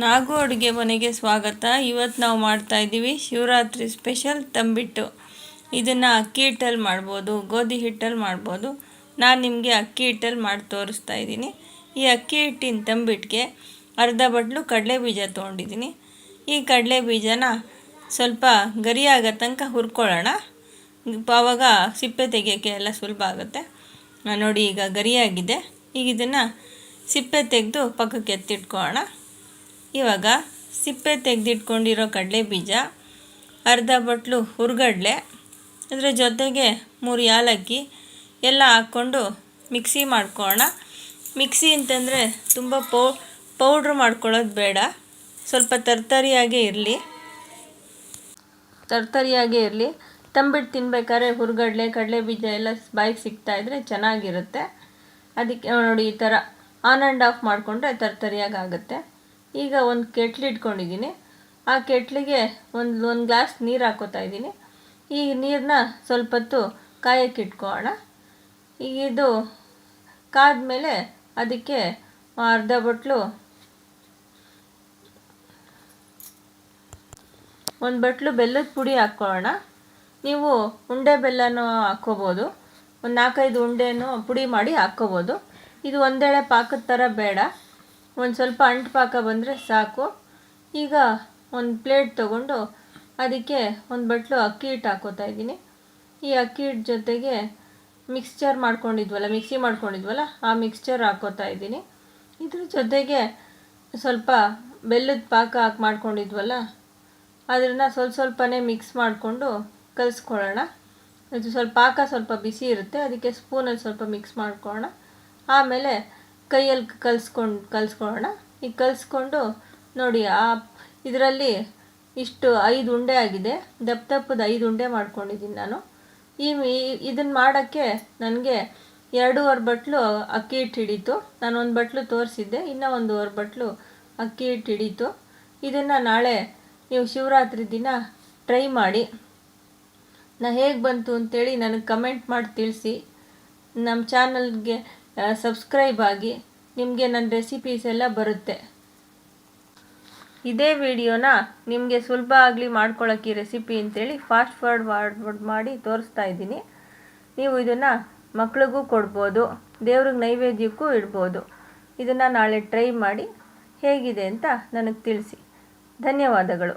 ನಾಗು ಅಡುಗೆ ಮನೆಗೆ ಸ್ವಾಗತ. ಇವತ್ತು ನಾವು ಮಾಡ್ತಾ ಇದ್ದೀವಿ ಶಿವರಾತ್ರಿ ಸ್ಪೆಷಲ್ ತಂಬಿಟ್ಟು. ಇದನ್ನು ಅಕ್ಕಿ ಹಿಟ್ಟಲ್ಲಿ ಮಾಡ್ಬೋದು, ಗೋಧಿ ಹಿಟ್ಟಲ್ಲಿ ಮಾಡ್ಬೋದು. ನಾನು ನಿಮಗೆ ಅಕ್ಕಿ ಹಿಟ್ಟಲ್ಲಿ ಮಾಡಿ ತೋರಿಸ್ತಾ ಇದ್ದೀನಿ. ಈ ಅಕ್ಕಿ ಹಿಟ್ಟಿನ ತಂಬಿಟ್ಟಿಗೆ ಅರ್ಧ ಬಟ್ಲು ಕಡಲೆ ಬೀಜ ತೊಗೊಂಡಿದ್ದೀನಿ. ಈ ಕಡಲೆ ಬೀಜನ ಸ್ವಲ್ಪ ಗರಿಯಾಗೋ ತನಕ ಹುರ್ಕೊಳ್ಳೋಣ. ಆವಾಗ ಸಿಪ್ಪೆ ತೆಗೆಯೋಕ್ಕೆ ಎಲ್ಲ ಸುಲಭ ಆಗುತ್ತೆ. ನೋಡಿ ಈಗ ಗರಿಯಾಗಿದೆ. ಈಗ ಇದನ್ನು ಸಿಪ್ಪೆ ತೆಗೆದು ಪಕ್ಕಕ್ಕೆ ಎತ್ತಿಟ್ಕೊಳ್ಳೋಣ. ಇವಾಗ ಸಿಪ್ಪೆ ತೆಗೆದಿಟ್ಕೊಂಡಿರೋ ಕಡಲೆ ಬೀಜ, ಅರ್ಧ ಬಟ್ಲು ಹುರ್ಗಡ್ಲೆ ಅದರ ಜೊತೆಗೆ ಮೂರು ಯಾಲಕ್ಕಿ ಎಲ್ಲ ಹಾಕ್ಕೊಂಡು ಮಿಕ್ಸಿ ಮಾಡ್ಕೊಳ್ಳೋಣ. ಮಿಕ್ಸಿ ಅಂತಂದರೆ ತುಂಬ ಪೌ, ಪೌಡ್ರ್ ಮಾಡ್ಕೊಳ್ಳೋದು ಬೇಡ. ಸ್ವಲ್ಪ ತರ್ತರಿಯಾಗೇ ಇರಲಿ. ತರ್ತರಿಯಾಗೇ ಇರಲಿ. ತಂಬಿಟ್ಟು ತಿನ್ಬೇಕಾದ್ರೆ ಹುರ್ಗಡ್ಲೆ, ಕಡಲೆ ಬೀಜ ಎಲ್ಲ ಬಾಯಿಗೆ ಸಿಗ್ತಾಯಿದ್ರೆ ಚೆನ್ನಾಗಿರುತ್ತೆ. ಅದಕ್ಕೆ ನೋಡಿ ಈ ಥರ ಆನ್ ಆ್ಯಂಡ್ ಆಫ್ ಮಾಡಿಕೊಂಡ್ರೆ ತರ್ತರಿಯಾಗಿ ಆಗುತ್ತೆ ಈಗ ಒಂದು ಕೆಟ್ಲು ಇಟ್ಕೊಂಡಿದ್ದೀನಿ. ಆ ಕೆಟ್ಲಿಗೆ ಒಂದು ಒಂದು ಗ್ಲಾಸ್ ನೀರು ಹಾಕೋತಾ ಇದ್ದೀನಿ. ಈ ನೀರನ್ನ ಸ್ವಲ್ಪ ಹೊತ್ತು ಕಾಯಕ್ಕೆ ಇಟ್ಕೊಳ್ಳೋಣ. ಈಗ ಇದು ಕಾದ್ಮೇಲೆ ಅದಕ್ಕೆ ಅರ್ಧ ಬಟ್ಲು ಒಂದು ಬಟ್ಲು ಬೆಲ್ಲದ ಪುಡಿ ಹಾಕ್ಕೊಳ್ಳೋಣ. ನೀವು ಉಂಡೆ ಬೆಲ್ಲನೂ ಹಾಕ್ಕೋಬೋದು. ಒಂದು ನಾಲ್ಕೈದು ಉಂಡೆನೂ ಪುಡಿ ಮಾಡಿ ಹಾಕ್ಕೋಬೋದು. ಇದು ಒಂದೇಳೆ ಪಾಕದ ಥರ ಬೇಡ. ಒಂದು ಸ್ವಲ್ಪ ಅಂಟು ಪಾಕ ಬಂದರೆ ಸಾಕು. ಈಗ ಒಂದು ಪ್ಲೇಟ್ ತಗೊಂಡು ಅದಕ್ಕೆ ಒಂದು ಬಟ್ಲು ಅಕ್ಕಿ ಹಿಟ್ಟು ಹಾಕೋತಾ ಇದ್ದೀನಿ. ಈ ಅಕ್ಕಿ ಹಿಟ್ಟು ಜೊತೆಗೆ ಮಿಕ್ಸ್ಚರ್ ಮಾಡ್ಕೊಂಡಿದ್ವಲ್ಲ ಮಿಕ್ಸಿ ಮಾಡ್ಕೊಂಡಿದ್ವಲ್ಲ, ಆ ಮಿಕ್ಸ್ಚರ್ ಹಾಕೋತಾ ಇದ್ದೀನಿ. ಇದ್ರ ಜೊತೆಗೆ ಸ್ವಲ್ಪ ಬೆಲ್ಲದ ಪಾಕ ಹಾಕಿ ಮಾಡ್ಕೊಂಡಿದ್ವಲ್ಲ ಅದನ್ನು ಸ್ವಲ್ಪ ಸ್ವಲ್ಪನೇ ಮಿಕ್ಸ್ ಮಾಡಿಕೊಂಡು ಕಲಿಸ್ಕೊಳ್ಳೋಣ. ಇದು ಸ್ವಲ್ಪ ಪಾಕ ಸ್ವಲ್ಪ ಬಿಸಿ ಇರುತ್ತೆ, ಅದಕ್ಕೆ ಸ್ಪೂನಲ್ಲಿ ಸ್ವಲ್ಪ ಮಿಕ್ಸ್ ಮಾಡ್ಕೊಳ್ಳೋಣ. ಆಮೇಲೆ ಕೈಯಲ್ಲಿ ಕಲಿಸ್ಕೊಂಡು, ಕಲಿಸ್ಕೊಳ್ಳೋಣ? ಈಗ ಕಲಿಸ್ಕೊಂಡು ನೋಡಿ, ಆ ಇದರಲ್ಲಿ ಇಷ್ಟು ಐದು ಉಂಡೆ ಆಗಿದೆ. ದಪ್ಪ ದಪ್ಪದ ಐದು ಉಂಡೆ ಮಾಡ್ಕೊಂಡಿದ್ದೀನಿ ನಾನು. ಈ ಇದನ್ನು ಮಾಡೋಕ್ಕೆ ನನಗೆ ಎರಡೂವರೆ ಬಟ್ಲು ಅಕ್ಕಿ ಹಿಟ್ಟು ಹಿಡೀತು. ನಾನು ಒಂದು ಬಟ್ಲು ತೋರಿಸಿದ್ದೆ, ಇನ್ನೂ ಒಂದೂವರೆ ಬಟ್ಲು ಅಕ್ಕಿ ಹಿಟ್ಟು ಹಿಡೀತು. ಇದನ್ನು ನಾಳೆ ನೀವು ಶಿವರಾತ್ರಿ ದಿನ ಟ್ರೈ ಮಾಡಿ. ನಾ ಹೇಗೆ ಬಂತು ಅಂತೇಳಿ ನನಗೆ ಕಮೆಂಟ್ ಮಾಡಿ ತಿಳಿಸಿ. ನಮ್ಮ ಚಾನಲ್ಗೆ ಸಬ್ಸ್ಕ್ರೈಬ್ ಆಗಿ. ನಿಮಗೆ ನನ್ನ ರೆಸಿಪೀಸ್ ಎಲ್ಲ ಬರುತ್ತೆ. ಇದೇ ವಿಡಿಯೋನ ನಿಮಗೆ ಸುಲಭ ಆಗಲಿ ಮಾಡ್ಕೊಳ್ಳೋಕ್ಕೆ ರೆಸಿಪಿ ಅಂತೇಳಿ ಫಾಸ್ಟ್ ಫಾರ್ವರ್ಡ್ ಮಾಡಿ ತೋರಿಸ್ತಾ ಇದ್ದೀನಿ. ನೀವು ಇದನ್ನು ಮಕ್ಳಿಗೂ ಕೊಡ್ಬೋದು, ದೇವ್ರಿಗೆ ನೈವೇದ್ಯಕ್ಕೂ ಇಡ್ಬೋದು. ಇದನ್ನು ನಾಳೆ ಟ್ರೈ ಮಾಡಿ ಹೇಗಿದೆ ಅಂತ ನನಗೆ ತಿಳಿಸಿ. ಧನ್ಯವಾದಗಳು.